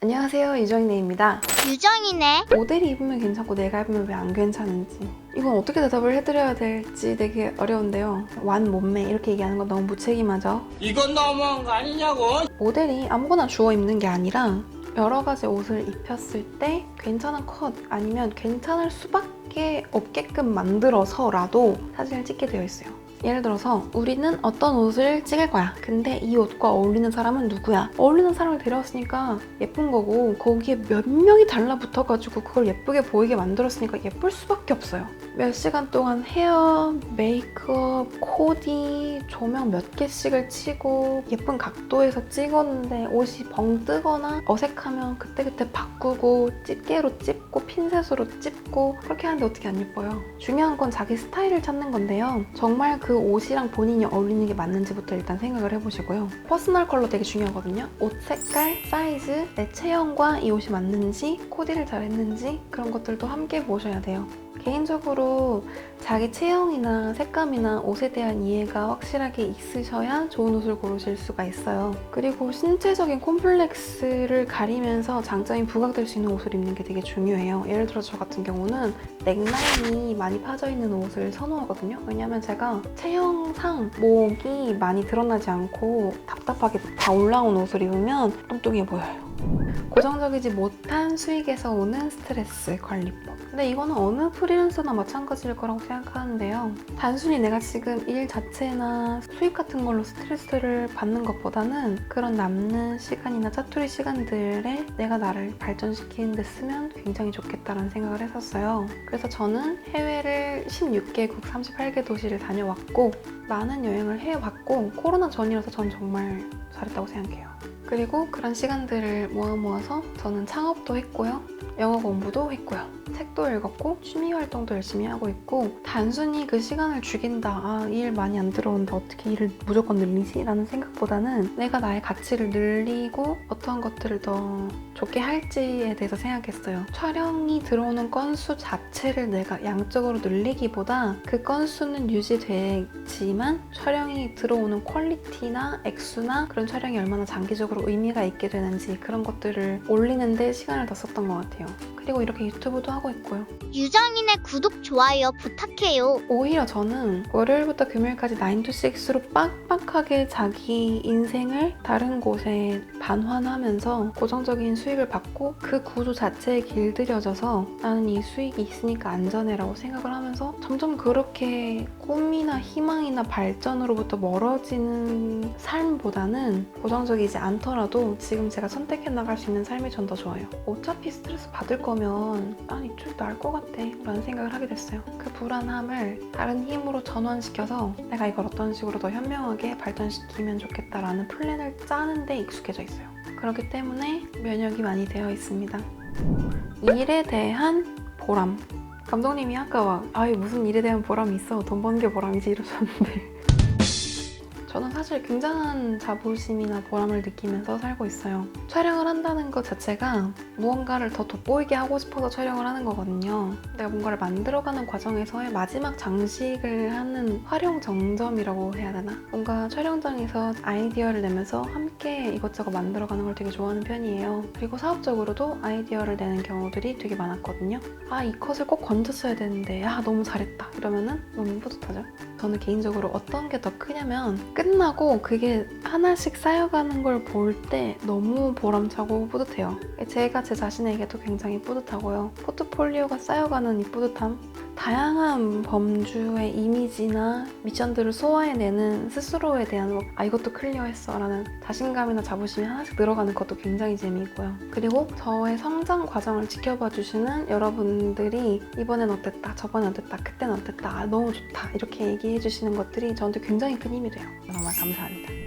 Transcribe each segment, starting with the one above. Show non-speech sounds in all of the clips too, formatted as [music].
안녕하세요 유정이네입니다 유정이네. 모델이 입으면 괜찮고 내가 입으면 왜 안 괜찮은지 이건 어떻게 대답을 해드려야 될지 되게 어려운데요 완 몸매 이렇게 얘기하는 건 너무 무책임하죠 이건 너무한 거 아니냐고? 모델이 아무거나 주워 입는 게 아니라 여러 가지 옷을 입혔을 때 괜찮은 컷 아니면 괜찮을 수밖에 없게끔 만들어서라도 사진을 찍게 되어 있어요. 예를 들어서 우리는 어떤 옷을 찍을 거야. 근데 이 옷과 어울리는 사람은 누구야? 어울리는 사람을 데려왔으니까 예쁜 거고 거기에 몇 명이 달라붙어가지고 그걸 예쁘게 보이게 만들었으니까 예쁠 수밖에 없어요. 몇 시간 동안 헤어, 메이크업, 코디, 조명 몇 개씩을 치고 예쁜 각도에서 찍었는데 옷이 벙 뜨거나 어색하면 그때그때 바꾸고 집게로 찝고 핀셋으로 찝고 그렇게 하는데 어떻게 안 예뻐요? 중요한 건 자기 스타일을 찾는 건데요. 정말 그 옷이랑 본인이 어울리는 게 맞는지부터 일단 생각을 해보시고요. 퍼스널 컬러 되게 중요하거든요. 옷 색깔, 사이즈, 내 체형과 이 옷이 맞는지, 코디를 잘했는지 그런 것들도 함께 보셔야 돼요. 개인적으로 자기 체형이나 색감이나 옷에 대한 이해가 확실하게 있으셔야 좋은 옷을 고르실 수가 있어요. 그리고 신체적인 콤플렉스를 가리면서 장점이 부각될 수 있는 옷을 입는 게 되게 중요해요. 예를 들어 저 같은 경우는 넥라인이 많이 파져 있는 옷을 선호하거든요. 왜냐면 제가 체형상 목이 많이 드러나지 않고 답답하게 다 올라온 옷을 입으면 뚱뚱해 보여요. 고정적이지 못한 수익에서 오는 스트레스 관리법. 근데 이거는 어느 프리랜서나 마찬가지일 거라고 생각하는데요. 단순히 내가 지금 일 자체나 수익 같은 걸로 스트레스를 받는 것보다는 그런 남는 시간이나 짜투리 시간들에 내가 나를 발전시키는 데 쓰면 굉장히 좋겠다라는 생각을 했었어요. 그래서 저는 해외를 16개국 38개 도시를 다녀왔고 많은 여행을 해왔고 코로나 전이라서 전 정말 잘했다고 생각해요. 그리고 그런 시간들을 모아 모아서 저는 창업도 했고요. 영어 공부도 했고요. 책도 읽었고 취미 활동도 열심히 하고 있고 단순히 그 시간을 죽인다. 아, 이 일 많이 안 들어온다. 어떻게 일을 무조건 늘리지? 라는 생각보다는 내가 나의 가치를 늘리고 어떠한 것들을 더 좋게 할지에 대해서 생각했어요. 촬영이 들어오는 건수 자체를 내가 양적으로 늘리기보다 그 건수는 유지되지만 촬영이 들어오는 퀄리티나 액수나 그런 촬영이 얼마나 장기적으로 의미가 있게 되는지 그런 것들을 올리는데 시간을 더 썼던 것 같아요. Tchau! 그리고 이렇게 유튜브도 하고 있고요. 유정이네 구독 좋아요 부탁해요. 오히려 저는 월요일부터 금요일까지 9to6로 빡빡하게 자기 인생을 다른 곳에 반환하면서 고정적인 수익을 받고 그 구조 자체에 길들여져서 나는 이 수익이 있으니까 안전해라고 생각을 하면서 점점 그렇게 꿈이나 희망이나 발전으로부터 멀어지는 삶보다는 고정적이지 않더라도 지금 제가 선택해 나갈 수 있는 삶이 전 더 좋아요. 어차피 스트레스 받을 거면 난 이쪽 나을 것 같아 라는 생각을 하게 됐어요. 그 불안함을 다른 힘으로 전환시켜서 내가 이걸 어떤 식으로 더 현명하게 발전시키면 좋겠다라는 플랜을 짜는데 익숙해져 있어요. 그렇기 때문에 면역이 많이 되어 있습니다. 일에 대한 보람. 감독님이 아까 막 아유 무슨 일에 대한 보람이 있어 돈 버는 게 보람이지 이러셨는데 사실 굉장한 자부심이나 보람을 느끼면서 살고 있어요. 촬영을 한다는 것 자체가 무언가를 더 돋보이게 하고 싶어서 촬영을 하는 거거든요. 내가 뭔가를 만들어가는 과정에서의 마지막 장식을 하는 활용 정점이라고 해야 되나? 뭔가 촬영장에서 아이디어를 내면서 함께 이것저것 만들어가는 걸 되게 좋아하는 편이에요. 그리고 사업적으로도 아이디어를 내는 경우들이 되게 많았거든요. 아, 이 컷을 꼭 건졌어야 되는데, 아, 너무 잘했다. 이러면은 너무 뿌듯하죠? 저는 개인적으로 어떤 게 더 크냐면 끝나고 그게 하나씩 쌓여가는 걸 볼 때 너무 보람차고 뿌듯해요. 제가 제 자신에게도 굉장히 뿌듯하고요. 포트폴리오가 쌓여가는 이 뿌듯함. 다양한 범주의 이미지나 미션들을 소화해내는 스스로에 대한 뭐, 아 이것도 클리어했어 라는 자신감이나 자부심이 하나씩 늘어가는 것도 굉장히 재미있고요. 그리고 저의 성장 과정을 지켜봐 주시는 여러분들이 이번엔 어땠다, 저번엔 어땠다, 그땐 어땠다, 아, 너무 좋다 이렇게 얘기해 주시는 것들이 저한테 굉장히 큰 힘이 돼요. 정말 감사합니다.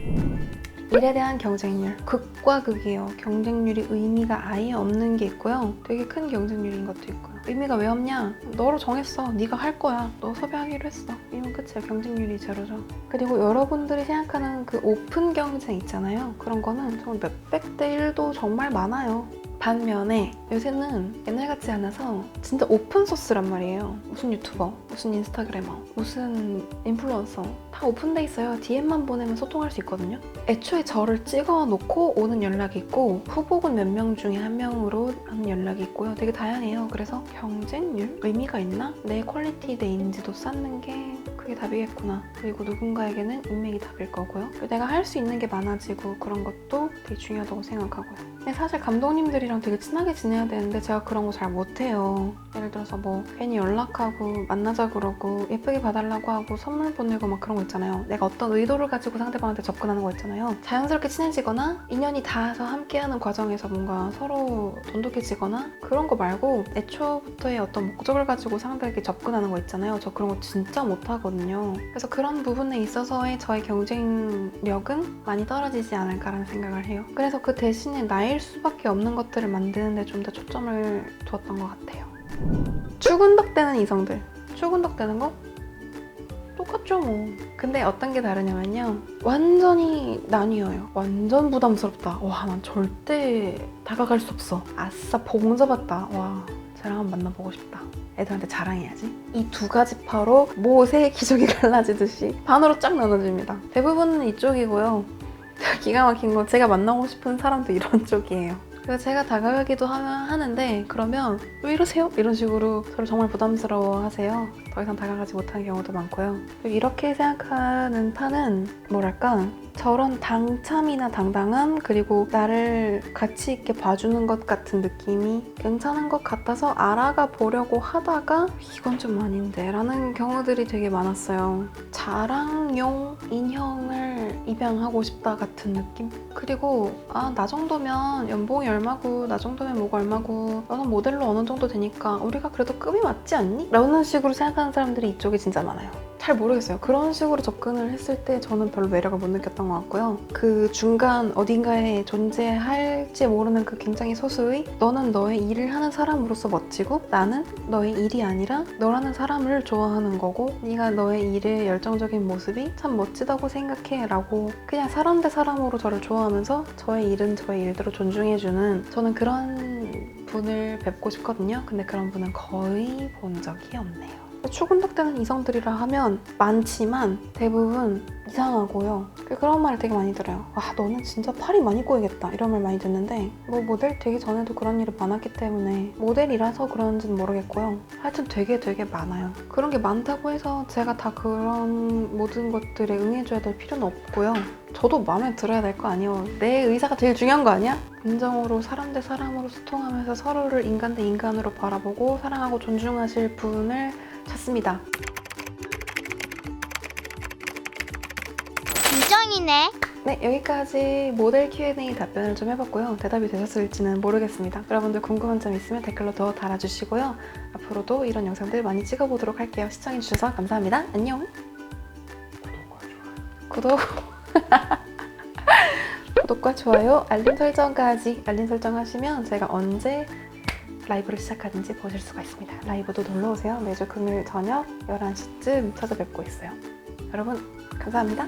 일에 대한 경쟁률 극과 극이에요. 경쟁률이 의미가 아예 없는 게 있고요. 되게 큰 경쟁률인 것도 있고요. 의미가 왜 없냐? 너로 정했어. 네가 할 거야. 너 섭외하기로 했어. 이면 끝이야. 경쟁률이 제로죠. 그리고 여러분들이 생각하는 그 오픈 경쟁 있잖아요. 그런 거는 정말 몇백 대 1도 정말 많아요. 반면에 요새는 옛날 같지 않아서 진짜 오픈 소스란 말이에요. 무슨 유튜버, 무슨 인스타그래머, 무슨 인플루언서 다 오픈돼 있어요. DM만 보내면 소통할 수 있거든요. 애초에 저를 찍어 놓고 오는 연락이 있고 후보군 몇 명 중에 한 명으로 하는 연락이 있고요. 되게 다양해요. 그래서 경쟁률 의미가 있나? 내 퀄리티 내 인지도 쌓는 게 그게 답이겠구나. 그리고 누군가에게는 인맥이 답일 거고요. 내가 할 수 있는 게 많아지고 그런 것도 되게 중요하다고 생각하고요. 근데 사실 감독님들이랑 되게 친하게 지내야 되는데 제가 그런 거 잘 못해요. 예를 들어서 뭐 괜히 연락하고 만나자 그러고 예쁘게 봐달라고 하고 선물 보내고 막 그런 거 있잖아요. 내가 어떤 의도를 가지고 상대방한테 접근하는 거 있잖아요. 자연스럽게 친해지거나 인연이 닿아서 함께하는 과정에서 뭔가 서로 돈독해지거나 그런 거 말고 애초부터의 어떤 목적을 가지고 상대에게 접근하는 거 있잖아요. 저 그런 거 진짜 못하거든요. 그래서 그런 부분에 있어서의 저의 경쟁력은 많이 떨어지지 않을까라는 생각을 해요. 그래서 그 대신에 나일 수밖에 없는 것들을 만드는데 좀 더 초점을 두었던 것 같아요. 추근덕대는 이성들. 추근덕대는 거? 똑같죠 뭐. 근데 어떤 게 다르냐면요. 완전히 나뉘어요. 완전 부담스럽다. 와, 난 절대 다가갈 수 없어. 아싸, 봉잡았다. 와, 쟤랑 한번 만나보고 싶다. 애들한테 자랑해야지. 이 두 가지 파로 모세의 기적이 갈라지듯이 반으로 쫙 나눠집니다. 대부분은 이쪽이고요. [laughs] 기가 막힌 건 제가 만나고 싶은 사람도 이런 [laughs] 쪽이에요. 그래서 제가 다가가기도 하, 하는데 그러면 왜 이러세요? 이런 식으로 저를 정말 부담스러워 하세요. 더 이상 다가가지 못하는 경우도 많고요. 이렇게 생각하는 파는 뭐랄까 저런 당참이나 당당함 그리고 나를 가치 있게 봐주는 것 같은 느낌이 괜찮은 것 같아서 알아가 보려고 하다가 이건 좀 아닌데 라는 경우들이 되게 많았어요. 자랑용 인형을 입양하고 싶다 같은 느낌? 그리고 아 나 정도면 연봉이 얼마고 나 정도면 뭐가 얼마고 너는 모델로 어느 정도 되니까 우리가 그래도 급이 맞지 않니? 라는 식으로 생각하는 사람들이 이쪽에 진짜 많아요. 잘 모르겠어요. 그런 식으로 접근을 했을 때 저는 별로 매력을 못 느꼈던 것 같고요. 그 중간 어딘가에 존재할지 모르는 그 굉장히 소수의 너는 너의 일을 하는 사람으로서 멋지고 나는 너의 일이 아니라 너라는 사람을 좋아하는 거고 네가 너의 일의 열정적인 모습이 참 멋지다고 생각해 라고 그냥 사람 대 사람으로 저를 좋아하면서 저의 일은 저의 일대로 존중해주는 저는 그런 분을 뵙고 싶거든요. 근데 그런 분은 거의 본 적이 없네요. 추근덕대는 이성들이라 하면 많지만 대부분 이상하고요. 그런 말을 되게 많이 들어요. 와 너는 진짜 팔이 많이 꼬이겠다 이런 말 많이 듣는데 뭐 모델 되기 전에도 그런 일이 많았기 때문에 모델이라서 그런지는 모르겠고요. 하여튼 되게 되게 많아요. 그런 게 많다고 해서 제가 다 그런 모든 것들에 응해줘야 될 필요는 없고요. 저도 마음에 들어야 될 거 아니에요. 내 의사가 제일 중요한 거 아니야? 인정으로 사람 대 사람으로 소통하면서 서로를 인간 대 인간으로 바라보고 사랑하고 존중하실 분을 찾습니다. 유정이네. 네, 여기까지 모델 Q&A 답변을 좀 해봤고요. 대답이 되셨을지는 모르겠습니다. 여러분들 궁금한 점 있으면 댓글로 더 달아주시고요. 앞으로도 이런 영상들 많이 찍어보도록 할게요. 시청해주셔서 감사합니다. 안녕! 구독! 구독과 좋아요, 알림 설정까지 알림 설정하시면 제가 언제 라이브를 시작하든지 보실 수가 있습니다. 라이브도 놀러오세요. 매주 금요일 저녁 11시쯤 찾아뵙고 있어요. 여러분, 감사합니다.